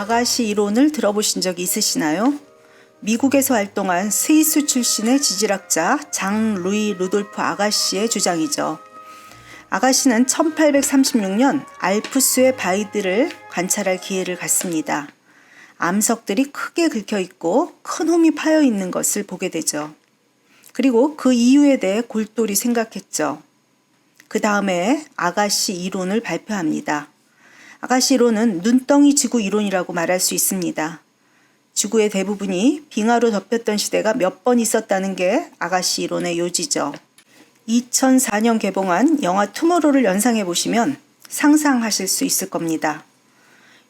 아가시 이론을 들어보신 적이 있으시나요? 미국에서 활동한 스위스 출신의 지질학자 장 루이 루돌프 아가시의 주장이죠. 아가시는 1836년 알프스의 바위들을 관찰할 기회를 갖습니다. 암석들이 크게 긁혀 있고 큰 홈이 파여 있는 것을 보게 되죠. 그리고 그 이유에 대해 골똘히 생각했죠. 그 다음에 아가시 이론을 발표합니다. 아가시 이론은 눈덩이 지구 이론이라고 말할 수 있습니다. 지구의 대부분이 빙하로 덮였던 시대가 몇 번 있었다는 게 아가시 이론의 요지죠. 2004년 개봉한 영화 투모로우를 연상해 보시면 상상하실 수 있을 겁니다.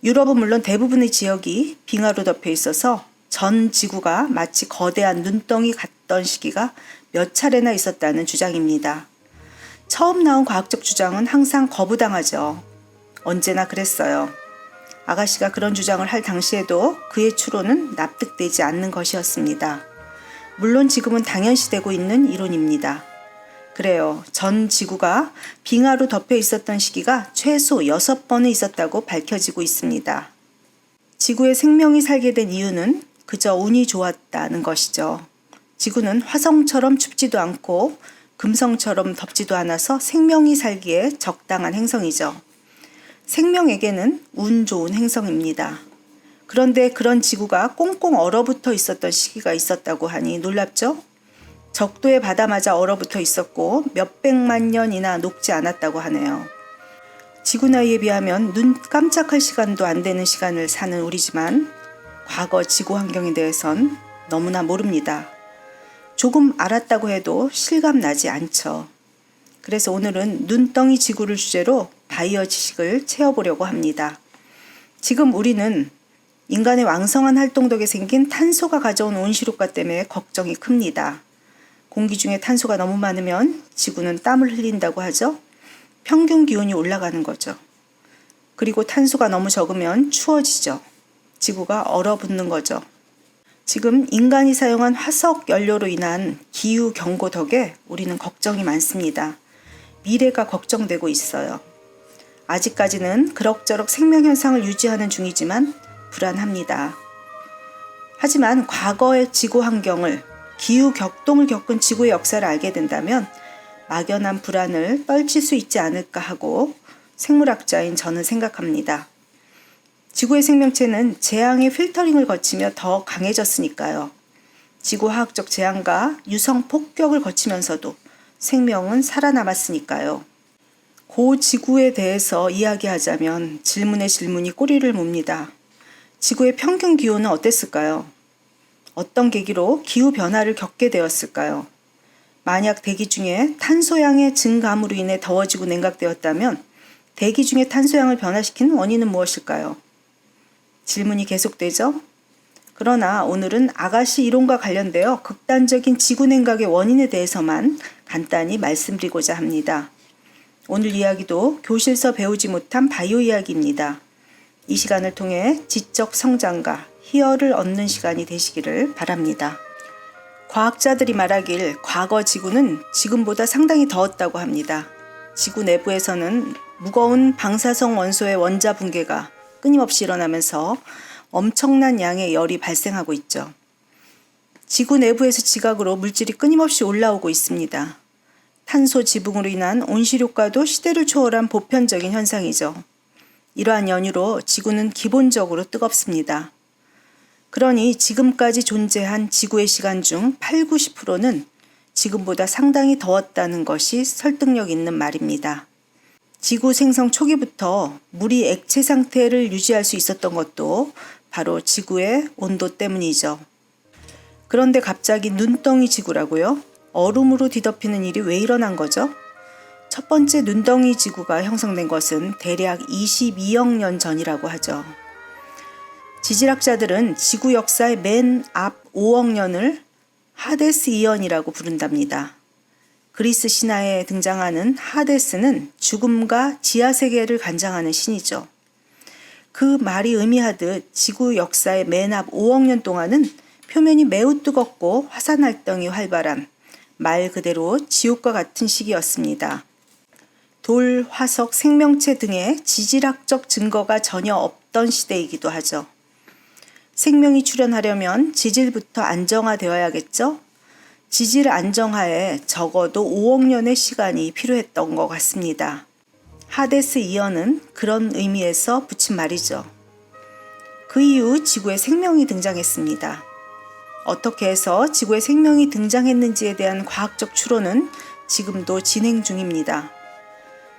유럽은 물론 대부분의 지역이 빙하로 덮여 있어서 전 지구가 마치 거대한 눈덩이 같던 시기가 몇 차례나 있었다는 주장입니다. 처음 나온 과학적 주장은 항상 거부당하죠. 언제나 그랬어요. 아가씨가 그런 주장을 할 당시에도 그의 추론은 납득되지 않는 것이었습니다. 물론 지금은 당연시되고 있는 이론입니다. 그래요. 전 지구가 빙하로 덮여 있었던 시기가 최소 6번은 있었다고 밝혀지고 있습니다. 지구에 생명이 살게 된 이유는 그저 운이 좋았다는 것이죠. 지구는 화성처럼 춥지도 않고 금성처럼 덥지도 않아서 생명이 살기에 적당한 행성이죠. 생명에게는 운 좋은 행성입니다. 그런데 그런 지구가 꽁꽁 얼어붙어 있었던 시기가 있었다고 하니 놀랍죠? 적도에 바다마저 얼어붙어 있었고 몇백만 년이나 녹지 않았다고 하네요. 지구 나이에 비하면 눈 깜짝할 시간도 안 되는 시간을 사는 우리지만 과거 지구 환경에 대해선 너무나 모릅니다. 조금 알았다고 해도 실감 나지 않죠. 그래서 오늘은 눈덩이 지구를 주제로 바이오 지식을 채워보려고 합니다. 지금 우리는 인간의 왕성한 활동 덕에 생긴 탄소가 가져온 온실효과 때문에 걱정이 큽니다. 공기 중에 탄소가 너무 많으면 지구는 땀을 흘린다고 하죠. 평균 기온이 올라가는 거죠. 그리고 탄소가 너무 적으면 추워지죠. 지구가 얼어붙는 거죠. 지금 인간이 사용한 화석 연료로 인한 기후 경고 덕에 우리는 걱정이 많습니다. 미래가 걱정되고 있어요. 아직까지는 그럭저럭 생명 현상을 유지하는 중이지만 불안합니다. 하지만 과거의 지구 환경을 기후 격동을 겪은 지구의 역사를 알게 된다면 막연한 불안을 떨칠 수 있지 않을까 하고 생물학자인 저는 생각합니다. 지구의 생명체는 재앙의 필터링을 거치며 더 강해졌으니까요. 지구화학적 재앙과 유성 폭격을 거치면서도 생명은 살아남았으니까요. 고 지구에 대해서 이야기하자면 질문의 질문이 꼬리를 뭅니다. 지구의 평균 기온은 어땠을까요? 어떤 계기로 기후 변화를 겪게 되었을까요? 만약 대기 중에 탄소양의 증감으로 인해 더워지고 냉각되었다면 대기 중에 탄소양을 변화시키는 원인은 무엇일까요? 질문이 계속되죠? 그러나 오늘은 아가시 이론과 관련되어 극단적인 지구 냉각의 원인에 대해서만 간단히 말씀드리고자 합니다. 오늘 이야기도 교실서 배우지 못한 바이오 이야기입니다. 이 시간을 통해 지적 성장과 희열을 얻는 시간이 되시기를 바랍니다. 과학자들이 말하길 과거 지구는 지금보다 상당히 더웠다고 합니다. 지구 내부에서는 무거운 방사성 원소의 원자 붕괴가 끊임없이 일어나면서 엄청난 양의 열이 발생하고 있죠. 지구 내부에서 지각으로 물질이 끊임없이 올라오고 있습니다. 탄소 지붕으로 인한 온실효과도 시대를 초월한 보편적인 현상이죠. 이러한 연유로 지구는 기본적으로 뜨겁습니다. 그러니 지금까지 존재한 지구의 시간 중 8, 90%는 지금보다 상당히 더웠다는 것이 설득력 있는 말입니다. 지구 생성 초기부터 물이 액체 상태를 유지할 수 있었던 것도 바로 지구의 온도 때문이죠. 그런데 갑자기 눈덩이 지구라고요? 얼음으로 뒤덮이는 일이 왜 일어난 거죠? 첫 번째 눈덩이 지구가 형성된 것은 대략 22억 년 전이라고 하죠. 지질학자들은 지구 역사의 맨 앞 5억 년을 하데스 이언이라고 부른답니다. 그리스 신화에 등장하는 하데스는 죽음과 지하 세계를 관장하는 신이죠. 그 말이 의미하듯 지구 역사의 맨 앞 5억 년 동안은 표면이 매우 뜨겁고 화산 활동이 활발한 말 그대로 지옥과 같은 시기였습니다. 돌, 화석, 생명체 등의 지질학적 증거가 전혀 없던 시대이기도 하죠. 생명이 출현하려면 지질부터 안정화되어야겠죠? 지질 안정화에 적어도 5억 년의 시간이 필요했던 것 같습니다. 하데스 이어는 그런 의미에서 붙인 말이죠. 그 이후 지구에 생명이 등장했습니다. 어떻게 해서 지구에 생명이 등장했는지에 대한 과학적 추론은 지금도 진행 중입니다.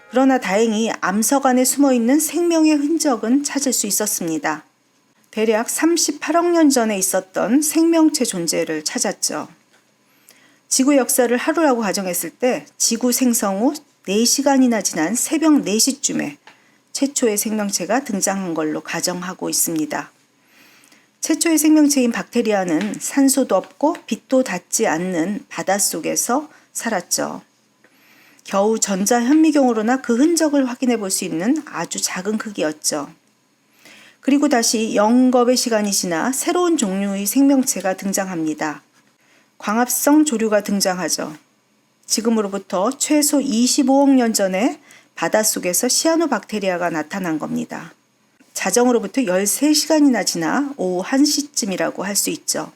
그러나 다행히 암석 안에 숨어 있는 생명의 흔적은 찾을 수 있었습니다. 대략 38억 년 전에 있었던 생명체 존재를 찾았죠. 지구 역사를 하루라고 가정했을 때 지구 생성 후 4시간이나 지난 새벽 4시쯤에 최초의 생명체가 등장한 걸로 가정하고 있습니다. 최초의 생명체인 박테리아는 산소도 없고 빛도 닿지 않는 바닷속에서 살았죠. 겨우 전자 현미경으로나 그 흔적을 확인해 볼 수 있는 아주 작은 크기였죠. 그리고 다시 영겁의 시간이 지나 새로운 종류의 생명체가 등장합니다. 광합성 조류가 등장하죠. 지금으로부터 최소 25억 년 전에 바닷속에서 시아노박테리아가 나타난 겁니다. 자정으로부터 13시간이나 지나 오후 1시쯤이라고 할 수 있죠.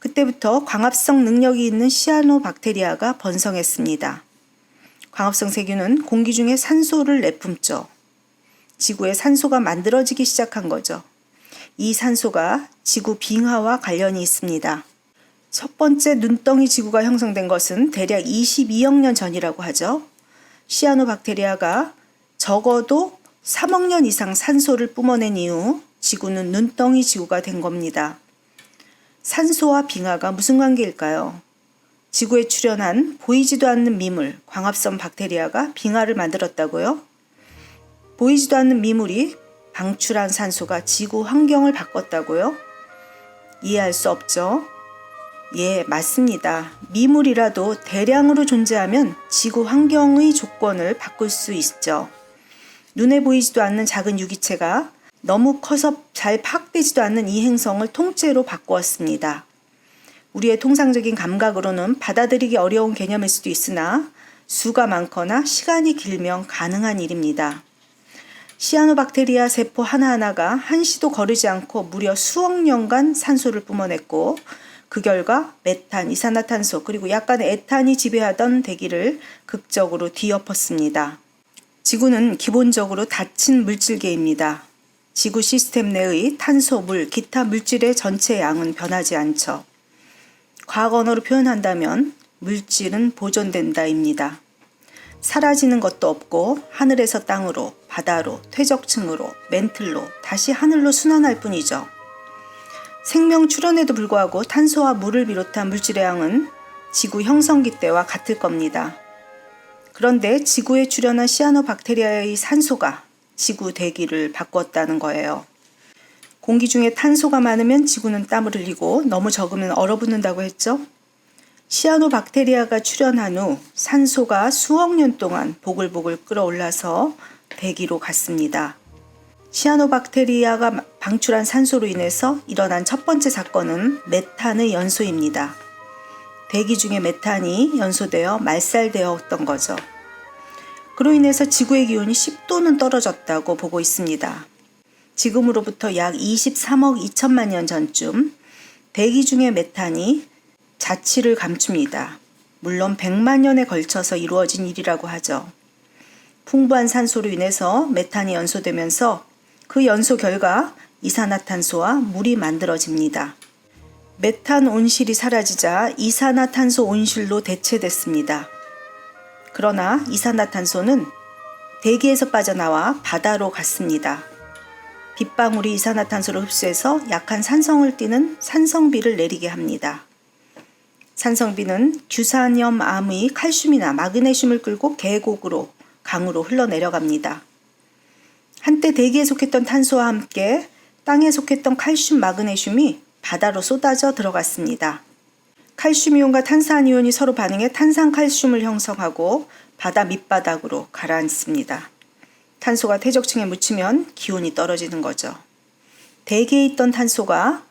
그때부터 광합성 능력이 있는 시아노박테리아가 번성했습니다. 광합성 세균은 공기 중에 산소를 내뿜죠. 지구에 산소가 만들어지기 시작한 거죠. 이 산소가 지구 빙하와 관련이 있습니다. 첫 번째 눈덩이 지구가 형성된 것은 대략 22억 년 전이라고 하죠. 시아노박테리아가 적어도 3억 년 이상 산소를 뿜어낸 이후 지구는 눈덩이 지구가 된 겁니다. 산소와 빙하가 무슨 관계일까요? 지구에 출현한 보이지도 않는 미물, 광합성 박테리아가 빙하를 만들었다고요? 보이지도 않는 미물이 방출한 산소가 지구 환경을 바꿨다고요? 이해할 수 없죠? 예, 맞습니다. 미물이라도 대량으로 존재하면 지구 환경의 조건을 바꿀 수 있죠. 눈에 보이지도 않는 작은 유기체가 너무 커서 잘 파악되지도 않는 이 행성을 통째로 바꾸었습니다. 우리의 통상적인 감각으로는 받아들이기 어려운 개념일 수도 있으나 수가 많거나 시간이 길면 가능한 일입니다. 시아노박테리아 세포 하나하나가 한시도 거르지 않고 무려 수억 년간 산소를 뿜어냈고 그 결과 메탄, 이산화탄소 그리고 약간의 에탄이 지배하던 대기를 극적으로 뒤엎었습니다. 지구는 기본적으로 닫힌 물질계입니다. 지구 시스템 내의 탄소, 물, 기타 물질의 전체 양은 변하지 않죠. 과거 언어로 표현한다면 물질은 보존된다입니다. 사라지는 것도 없고 하늘에서 땅으로, 바다로, 퇴적층으로, 멘틀로, 다시 하늘로 순환할 뿐이죠. 생명 출현에도 불구하고 탄소와 물을 비롯한 물질의 양은 지구 형성기 때와 같을 겁니다. 그런데 지구에 출현한 시아노박테리아의 산소가 지구 대기를 바꾸었다는 거예요. 공기 중에 탄소가 많으면 지구는 땀을 흘리고 너무 적으면 얼어붙는다고 했죠? 시아노박테리아가 출현한 후 산소가 수억 년 동안 보글보글 끓어올라서 대기로 갔습니다. 시아노박테리아가 방출한 산소로 인해서 일어난 첫 번째 사건은 메탄의 연소입니다. 대기 중에 메탄이 연소되어 말살되었던 거죠. 그로 인해서 지구의 기온이 10도는 떨어졌다고 보고 있습니다. 지금으로부터 약 23억 2천만 년 전쯤 대기 중의 메탄이 자취를 감춥니다. 물론 100만 년에 걸쳐서 이루어진 일이라고 하죠. 풍부한 산소로 인해서 메탄이 연소되면서 그 연소 결과 이산화탄소와 물이 만들어집니다. 메탄 온실이 사라지자 이산화탄소 온실로 대체됐습니다. 그러나 이산화탄소는 대기에서 빠져나와 바다로 갔습니다. 빗방울이 이산화탄소를 흡수해서 약한 산성을 띠는 산성비를 내리게 합니다. 산성비는 규산염 암의 칼슘이나 마그네슘을 끌고 계곡으로 강으로 흘러내려갑니다. 한때 대기에 속했던 탄소와 함께 땅에 속했던 칼슘, 마그네슘이 바다로 쏟아져 들어갔습니다. 칼슘 이온과 탄산 이온이 서로 반응해 탄산칼슘을 형성하고 바다 밑바닥으로 가라앉습니다. 탄소가 퇴적층에 묻히면 기온이 떨어지는 거죠. 대기에 있던 탄소가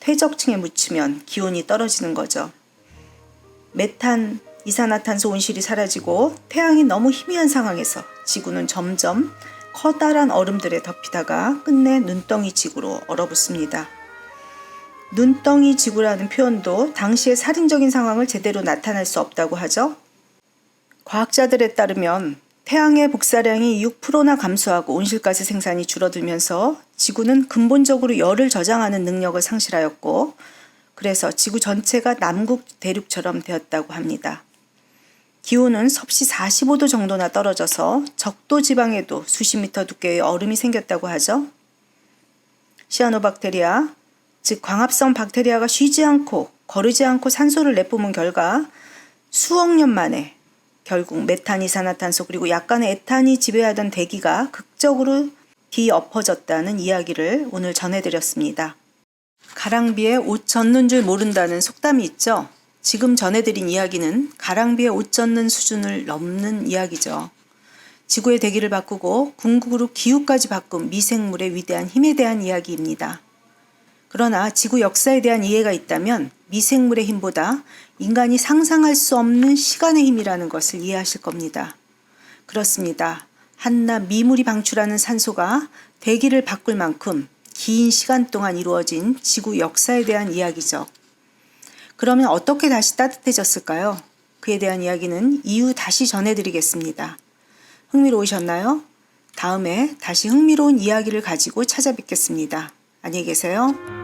퇴적층에 묻히면 기온이 떨어지는 거죠. 메탄, 이산화탄소 온실이 사라지고 태양이 너무 희미한 상황에서 지구는 점점 커다란 얼음들에 덮이다가 끝내 눈덩이 지구로 얼어붙습니다. 눈덩이 지구라는 표현도 당시의 살인적인 상황을 제대로 나타낼 수 없다고 하죠. 과학자들에 따르면 태양의 복사량이 6%나 감소하고 온실가스 생산이 줄어들면서 지구는 근본적으로 열을 저장하는 능력을 상실하였고 그래서 지구 전체가 남극 대륙처럼 되었다고 합니다. 기온은 섭씨 45도 정도나 떨어져서 적도 지방에도 수십 미터 두께의 얼음이 생겼다고 하죠. 시아노박테리아, 즉 광합성 박테리아가 쉬지 않고 거르지 않고 산소를 내뿜은 결과 수억 년 만에 결국 메탄 이산화탄소 그리고 약간의 에탄이 지배하던 대기가 극적으로 뒤엎어졌다는 이야기를 오늘 전해드렸습니다. 가랑비에 옷 젖는 줄 모른다는 속담이 있죠. 지금 전해드린 이야기는 가랑비에 옷 젖는 수준을 넘는 이야기죠. 지구의 대기를 바꾸고 궁극으로 기후까지 바꾼 미생물의 위대한 힘에 대한 이야기입니다. 그러나 지구 역사에 대한 이해가 있다면 미생물의 힘보다 인간이 상상할 수 없는 시간의 힘이라는 것을 이해하실 겁니다. 그렇습니다. 한낱 미물이 방출하는 산소가 대기를 바꿀 만큼 긴 시간 동안 이루어진 지구 역사에 대한 이야기죠. 그러면 어떻게 다시 따뜻해졌을까요? 그에 대한 이야기는 이후 다시 전해드리겠습니다. 흥미로우셨나요? 다음에 다시 흥미로운 이야기를 가지고 찾아뵙겠습니다. 안녕히 계세요.